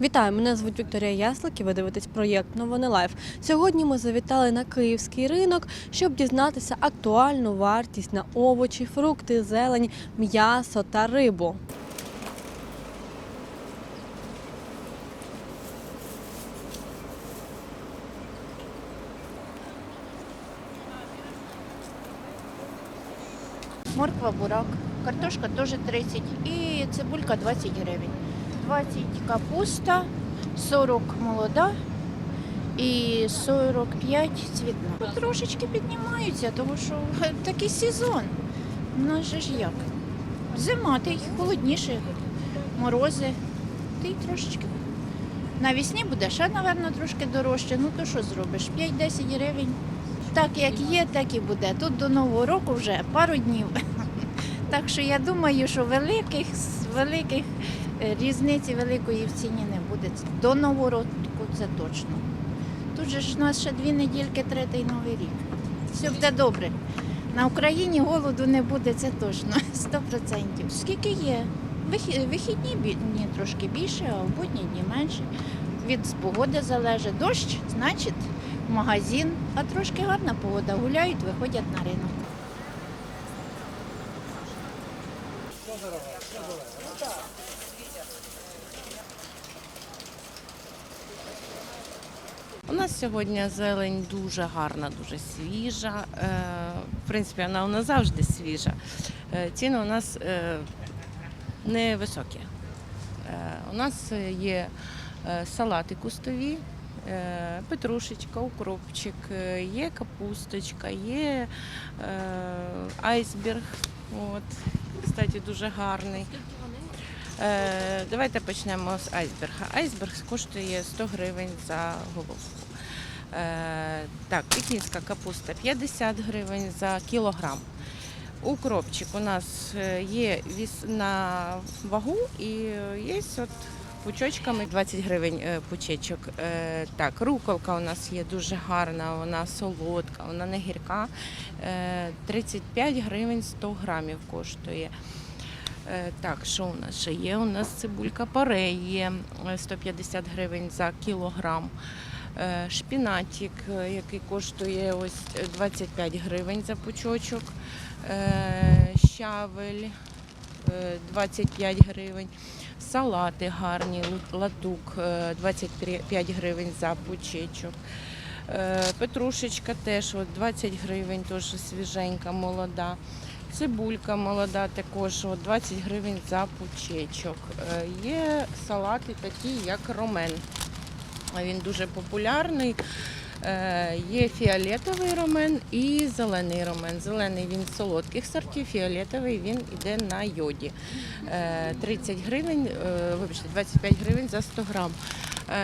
Вітаю, мене звуть Вікторія Яслик і ви дивитесь проєкт Новини Лайф. Сьогодні ми завітали на київський ринок, щоб дізнатися актуальну вартість на овочі, фрукти, зелень, м'ясо та рибу. Морква, бурак, картошка теж 30 і цибулька 20 гривень. 20 капуста, 40 молода і 45 цвітна. Ну, Трошечки піднімаються, тому що такий сезон. У нас же ж як? Зима, й холодніше, морози, й трошечки. Навесні буде ще, напевно, трошки дорожче. Ну то що зробиш? 5-10 гривень. Так як є, так і буде. Тут до Нового року вже пару днів. Так що я думаю, що великих, великих різниці великої в ціні не буде. До Нового року це точно. Тут же ж у нас ще дві недільки, третій новий рік. Все буде добре. На Україні голоду не буде, це точно, 100%. Скільки є? Вихідні дні трошки більше, а в будні дні менше. Від погоди залежить. Дощ, значить, магазин, а трошки гарна погода. Гуляють, виходять на ринок. У нас сьогодні зелень дуже гарна, дуже свіжа. Е, В принципі, вона у нас завжди свіжа. Е, Ціни у нас е, невисокі. У нас є салати кустові, петрушечка, укропчик, є капусточка, є айсберг. От, кстати, дуже гарний. Давайте почнемо з айсберга. Айсберг коштує 100 гривень за головку. Е, Так, пекінська капуста 50 гривень за кілограм. Укропчик у нас е, є на вагу і є от пучочками 20 гривень е, пучечок. Так, руколка у нас є дуже гарна, вона солодка, вона не гірка. Е, 35 гривень 100 грамів коштує. Так, що у нас ще є? У нас цибулька паре є е, 150 гривень за кілограм. Е, Шпінатик, е, який коштує ось е, 25 гривень за пучочок. Е, Щавель е, 25 гривень. Салати гарні, латук е, 25 гривень за пучечок. Петрушечка теж от 20 гривень, теж свіженька, молода. Цибулька молода також от 20 гривень за пучечок. Є салати такі, як ромен. Він дуже популярний. Е, Є фіолетовий ромен і зелений ромен. Зелений він з солодких сортів, фіолетовий він йде на йоді. Е, 30 гривень, е, вибачте, 25 гривень за 100 грам.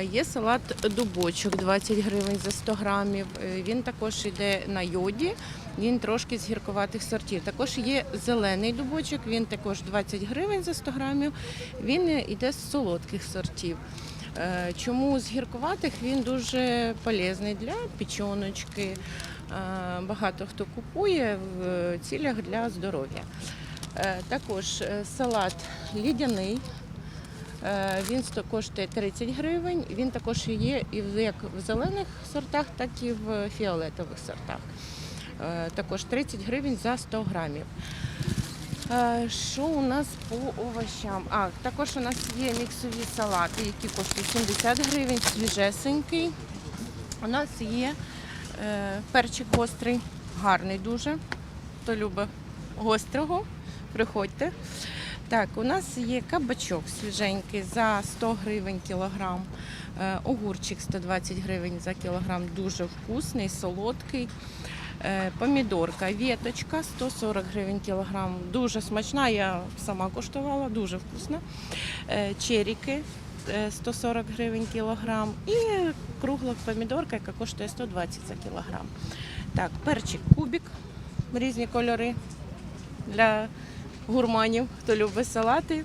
Е, Є салат дубочок 20 гривень за 100 грамів. Е, Він також йде на йоді. Він трошки з гіркуватих сортів. Також є зелений дубочок, він також 20 гривень за 100 грамів. Він йде з солодких сортів. Е, Чому з гіркуватих він дуже полезний для печоночки. Е, Багато хто купує в цілях для здоров'я. Е, Також салат лідяний. Він коштує 30 гривень. Він також є як в зелених сортах, так і в фіолетових сортах. Також 30 гривень за 100 грамів. Е, Що у нас по овощам? А, також у нас є міксові салати, які коштують 70 гривень, свіжесенький. У нас є е, перчик гострий, гарний дуже. Хто любить гострого, приходьте. Так, у нас є кабачок свіженький за 100 гривень кілограм. Е, Огурчик 120 гривень за кілограм, дуже вкусний, солодкий. Е, Помідорка, віточка 140 гривень кілограм. Дуже смачна, я сама коштувала, дуже вкусна. Е, Черіки е, 140 гривень кілограм. І кругла помідорка, яка коштує 120 за кілограм. Так, перчик кубик, різні кольори для гурманів, хто любить салати.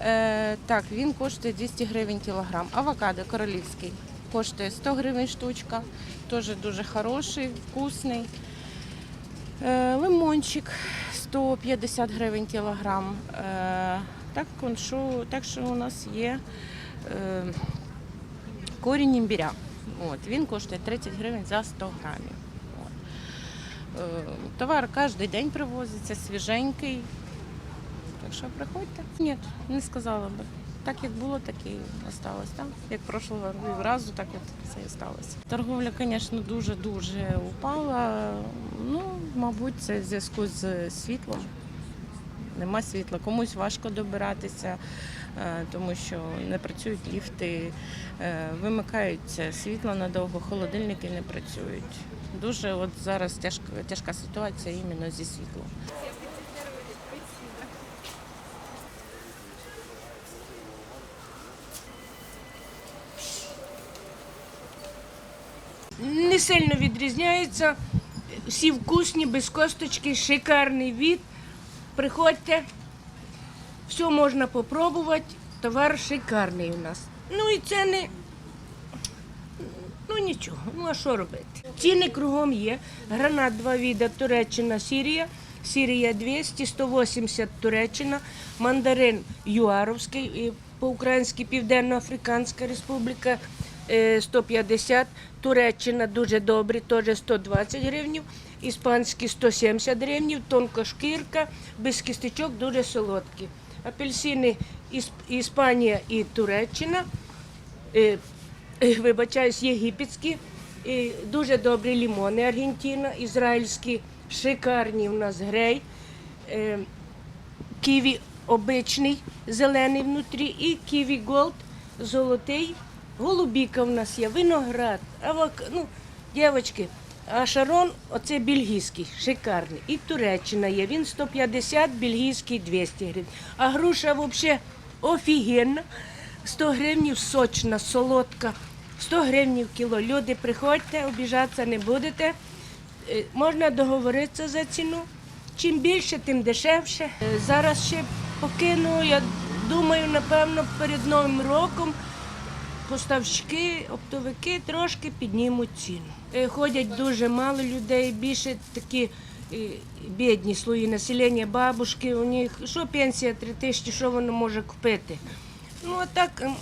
Е, так, він коштує 200 гривень кілограм. Авокадо королівський коштує 100 гривень штучка. Теж дуже хороший, вкусний. Е, лимончик 150 гривень кілограм. Е, так, що, так що у нас є е, корінь імбіря. От, він коштує 30 гривень за 100 грамів. От. Товар кожен день привозиться, свіженький. Так що приходьте. Ні, не сказала би. Так як було, так і осталось. Так? Як прошлого разу, так от це і сталося. Торговля, звісно, дуже-дуже упала. Ну, мабуть, це в зв'язку з світлом. Нема світла. Комусь важко добиратися, е, тому що не працюють ліфти, е, вимикаються світло надовго, холодильники не працюють. Дуже от зараз тяжка, тяжка ситуація іменно зі світлом. Не сильно відрізняється. Всі вкусні, без косточки, шикарний від. Приходьте, все можна попробувати. Товар шикарний у нас. Ну і ціни, ну нічого, ну а що робити? Ціни кругом є. Гранат два віда, Туреччина, Сірія. Сірія 200, 180 Туреччина, мандарин Юаровський, по-українськи Південно-Африканська Республіка 150, Туреччина дуже добрі, теж 120 гривнів, іспанські 170 гривнів, тонкошкірка, без кісточок, дуже солодкі. Апельсини Іспанія і Туреччина, е, е, вибачаюсь, єгипетські, е, дуже добрі лімони Аргентина, ізраїльські, шикарні в нас грей. Е, ківі обичний, зелений внутрі, і ківі голд, золотий. Голубіка в нас є, виноград, авок... ну, дівчатки, а шарон оце бельгійський, шикарний. І Туреччина є, він 150, бельгійський 200 гривень. А груша взагалі офігенна. 100 гривнів сочна, солодка, 100 гривнів кіло. Люди, приходьте, обіжатися не будете. Е, Можна договоритися за ціну. Чим більше, тим дешевше. Е, Зараз ще покину, я думаю, напевно, перед Новим роком поставщики, оптовики трошки піднімуть ціну. Е, Ходять дуже мало людей, більше такі е, бідні слої населення, бабушки, у них що пенсія 3 тисячі, що воно може купити. Ну, а так, ем,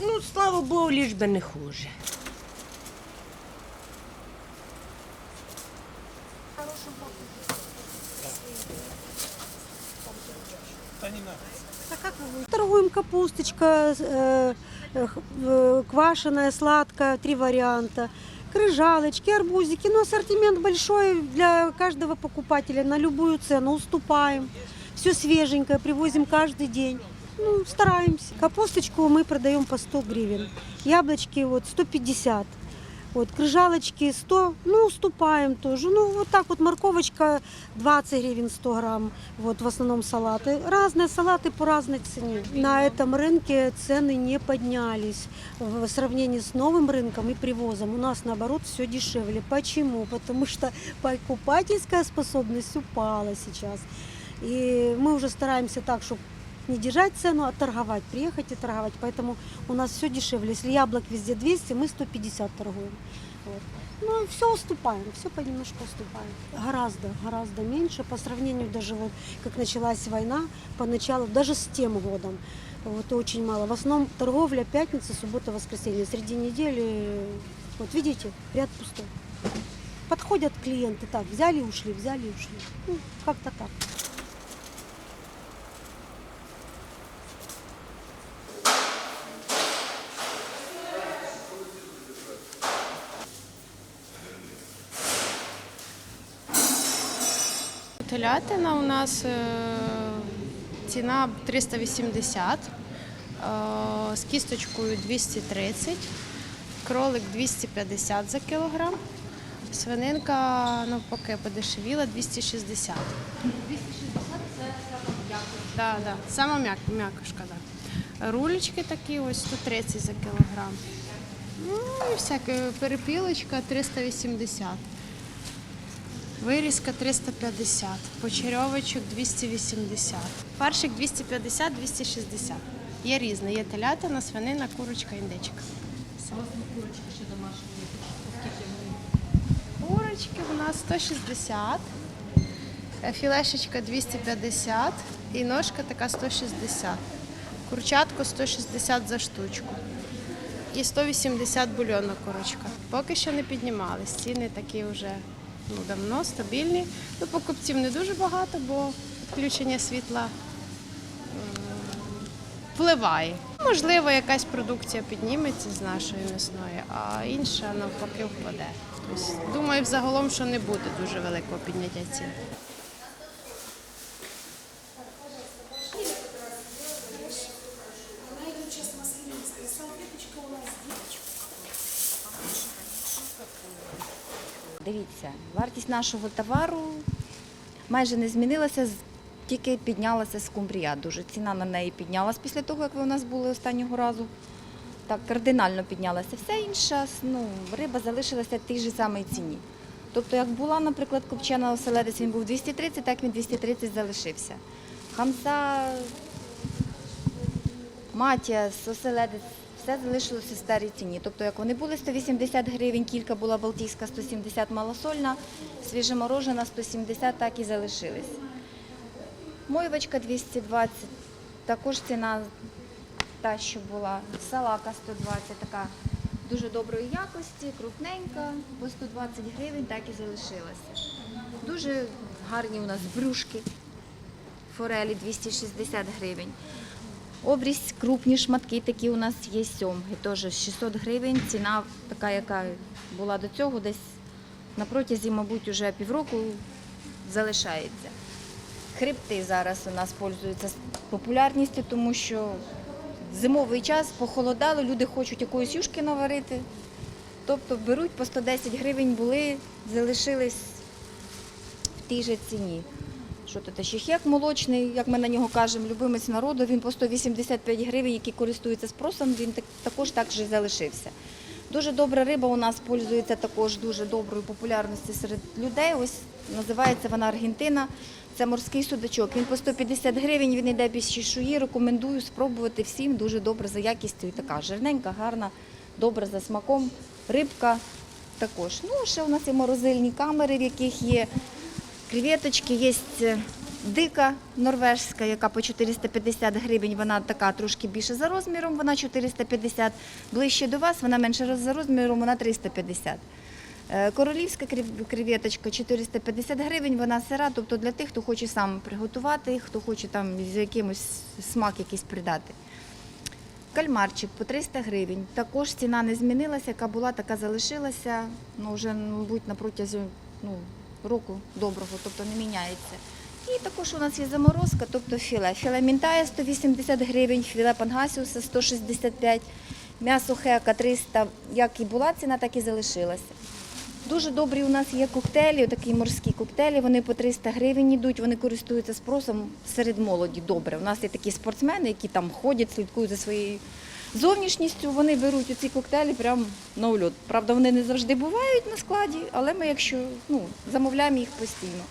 ну, слава Богу, ліж би не хуже. Торгуем капусточка, э, э, х- э, квашеная, сладкая, три варианта. Крыжалочки, арбузики. Ну, ассортимент большой для каждого покупателя. На любую цену уступаем. Все свеженькое, привозим каждый день. Ну, стараемся. Капусточку мы продаем по 100 гривен. Яблочки вот 150. Вот, крыжалочки 100, ну, уступаем тоже. Ну, вот так вот морковочка 20 гривен 100 грамм. Вот, в основном салаты. Разные салаты по разной цене. На этом рынке цены не поднялись в сравнении с новым рынком и привозом. У нас, наоборот, все дешевле. Почему? Потому что покупательская способность упала сейчас. И мы уже стараемся так, чтобы не держать цену, а торговать, приехать и торговать. Поэтому у нас все дешевле. Если яблок везде 200, мы 150 торгуем. Вот. Ну, все уступаем, все понемножку уступаем. Гораздо, гораздо меньше по сравнению даже вот, как началась война, поначалу, даже с тем годом. Вот очень мало. В основном торговля пятница, суббота, воскресенье. Среди недели, вот видите, ряд пустой. Подходят клиенты так, взяли ушли, взяли ушли. Ну, как-то так. Телятина у нас е, ціна 380, е, з кісточкою 230, кролик 250 за кілограм, свининка навпаки подешевіла 260. 260 це сама м'як, м'якошка, да. Рулечки такі ось 130 за кілограм. Ну і всяке перепілочка 380. Вирізка 350, почерьовочок 280, фаршик 250-260. Є різне, є телятина, свинина, курочка, індичка. Курочки ще домашні. Курочки у нас 160, е, філешечка 250 і ножка така 160. Курчатку 160 за штучку. І 180 бульонна курочка. Поки що не піднімались. Ціни такі вже ну, давно стабільні. Ну, покупців не дуже багато, бо включення світла е, впливає. Можливо, якась продукція підніметься з нашої м'ясної, а інша навпаки впаде. Тобто, думаю, взагалом, що не буде дуже великого підняття цін. Дивіться, вартість нашого товару майже не змінилася, тільки піднялася скумбрія. Дуже ціна на неї піднялась після того, як ви у нас були останнього разу. Так, кардинально піднялася. Все інше, ну, риба залишилася в тій же самій ціні. Тобто, як була, наприклад, копчена оселедець, він був 230, так він 230 залишився. Хамса, матіас, оселедець, все залишилося в старій ціні. Тобто, як вони були 180 гривень, кілька була балтійська 170 малосольна, свіжеморожена 170, так і залишились. Мойвочка 220, також ціна та, що була. Салака 120, така дуже доброї якості, крупненька, по 120 гривень, так і залишилася. Дуже гарні у нас брюшки, форелі 260 гривень. Обрізь, крупні шматки такі у нас є сьомги, теж 600 гривень. Ціна така, яка була до цього, десь на протязі, мабуть, уже півроку залишається. Хребти зараз у нас пользуються популярністю, тому що зимовий час похолодало, люди хочуть якоїсь юшки наварити. Тобто беруть по 110 гривень були, залишились в тій же ціні. Що тут ще хек молочний, як ми на нього кажемо, любимець народу, він по 185 гривень, який користується спросом, він також так же залишився. Дуже добра риба у нас пользується також дуже доброю популярністю серед людей. Ось називається вона Аргентина. Це морський судачок. Він по 150 гривень, він йде без чешуї. Рекомендую спробувати всім. Дуже добре за якістю така жирненька, гарна, добра за смаком. Рибка також. Ну, ще у нас є морозильні камери, в яких є Креветочки є е, дика норвежська, яка по 450 гривень, вона така трошки більше за розміром, вона 450. Ближче до вас, вона менше за розміром, вона 350. Е, Королівська крев- креветочка 450 гривень, вона сира, тобто для тих, хто хоче сам приготувати, хто хоче там з якимось смак якийсь придати. Кальмарчик по 300 гривень. Також ціна не змінилася, яка була, така залишилася. Ну, вже, мабуть, на протязі ну, року доброго, тобто не міняється. І також у нас є заморозка, тобто філе. Філе мінтая 180 гривень, філе пангасіуса 165, м'ясо хека 300. Як і була ціна, так і залишилася. Дуже добрі у нас є коктейлі, такі морські коктейлі, вони по 300 гривень йдуть, вони користуються спросом серед молоді. Добре. У нас є такі спортсмени, які там ходять, слідкують за своєю зовнішністю. Вони беруть ці коктейлі прямо на ульот. Правда, вони не завжди бувають на складі, але ми, якщо ну, замовляємо їх постійно.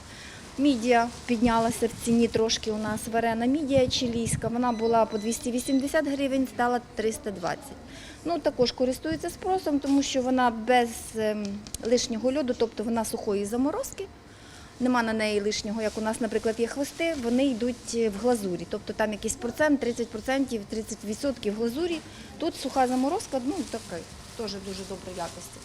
Мідія піднялася в ціні трошки у нас варена мідія чилійська. Вона була по 280 гривень, стала 320. Ну, також користується спросом, тому що вона без ем, лишнього льоду, тобто вона сухої заморозки. Нема на неї лишнього, як у нас, наприклад, є хвости, вони йдуть е, в глазурі. Тобто там якийсь процент, 30%, 30% глазурі. Тут суха заморозка, ну така, теж дуже доброї якості.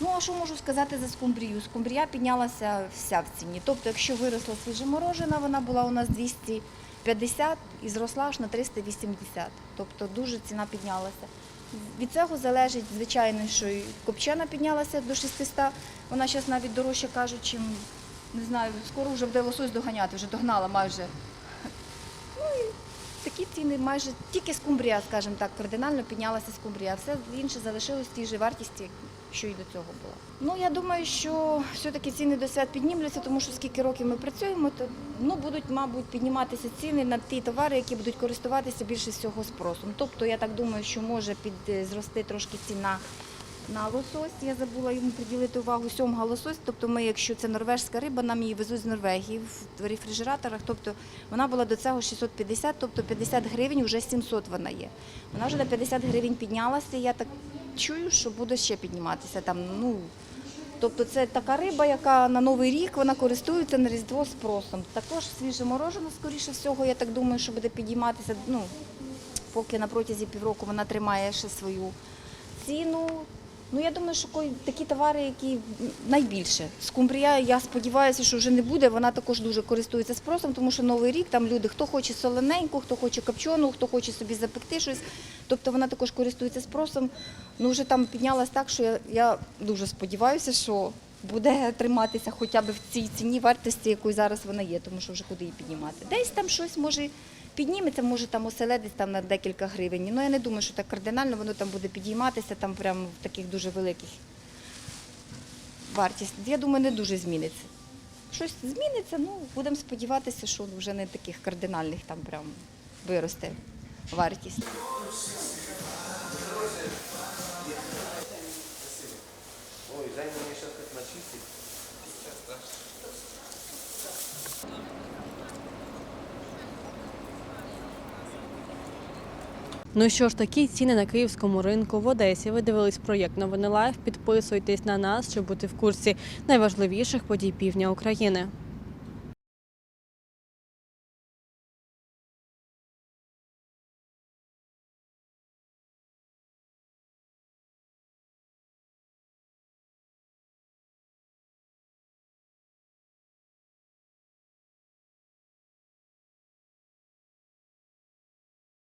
Ну, а що можу сказати за скумбрію? Скумбрія піднялася вся в ціні. Тобто, якщо виросла свіжеморожена, вона була у нас 250 і зросла аж на 380. Тобто дуже ціна піднялася. Від цього залежить, звичайно, що і копчена піднялася до 600. Вона зараз навіть дорожче кажуть, чим не знаю, скоро вже буде лосось доганяти, вже догнала майже. Ну і такі ціни майже тільки скумбрія, скажімо так, кардинально піднялася скумбрія. Все інше залишилось в тій же вартісті, що і до цього було. Ну я думаю, що все-таки ціни до свят піднімляться, тому що скільки років ми працюємо, то ну будуть, мабуть, підніматися ціни на ті товари, які будуть користуватися більше всього спросом. Тобто я так думаю, що може під е, зрости трошки ціна на лосось. Я забула йому приділити увагу сьомга лосось. Тобто, ми, якщо це норвежська риба, нам її везуть з Норвегії в рефрижераторах. Тобто вона була до цього 650, тобто 50 гривень, вже 700 вона є. Вона вже на 50 гривень піднялася. Я так чую, що буде ще підніматися там. Ну тобто, це така риба, яка на новий рік вона користується на різдво спросом. Також свіже морожене, скоріше всього, я так думаю, що буде підійматися. Ну поки на протязі півроку вона тримає ще свою ціну. Ну, я думаю, що такі товари, які найбільше. Скумбрія, я сподіваюся, що вже не буде. Вона також дуже користується спросом, тому що новий рік там люди, хто хоче солененьку, хто хоче копчену, хто хоче собі запекти щось. Тобто вона також користується спросом. Ну, вже там піднялась так, що я, я дуже сподіваюся, що буде триматися хоча б в цій ціні вартості, якої зараз вона є, тому що вже куди її піднімати. Десь там щось може підніметься, може там оселедець там на декілька гривень. Ну я не думаю, що так кардинально воно там буде підійматися, там прямо в таких дуже великих вартість. Я думаю, не дуже зміниться. Щось зміниться, ну будемо сподіватися, що вже не таких кардинальних там прям виросте вартість. Ну що ж, такі ціни на київському ринку в Одесі. Ви дивились проєкт Новини Лайф. Підписуйтесь на нас, щоб бути в курсі найважливіших подій півдня України.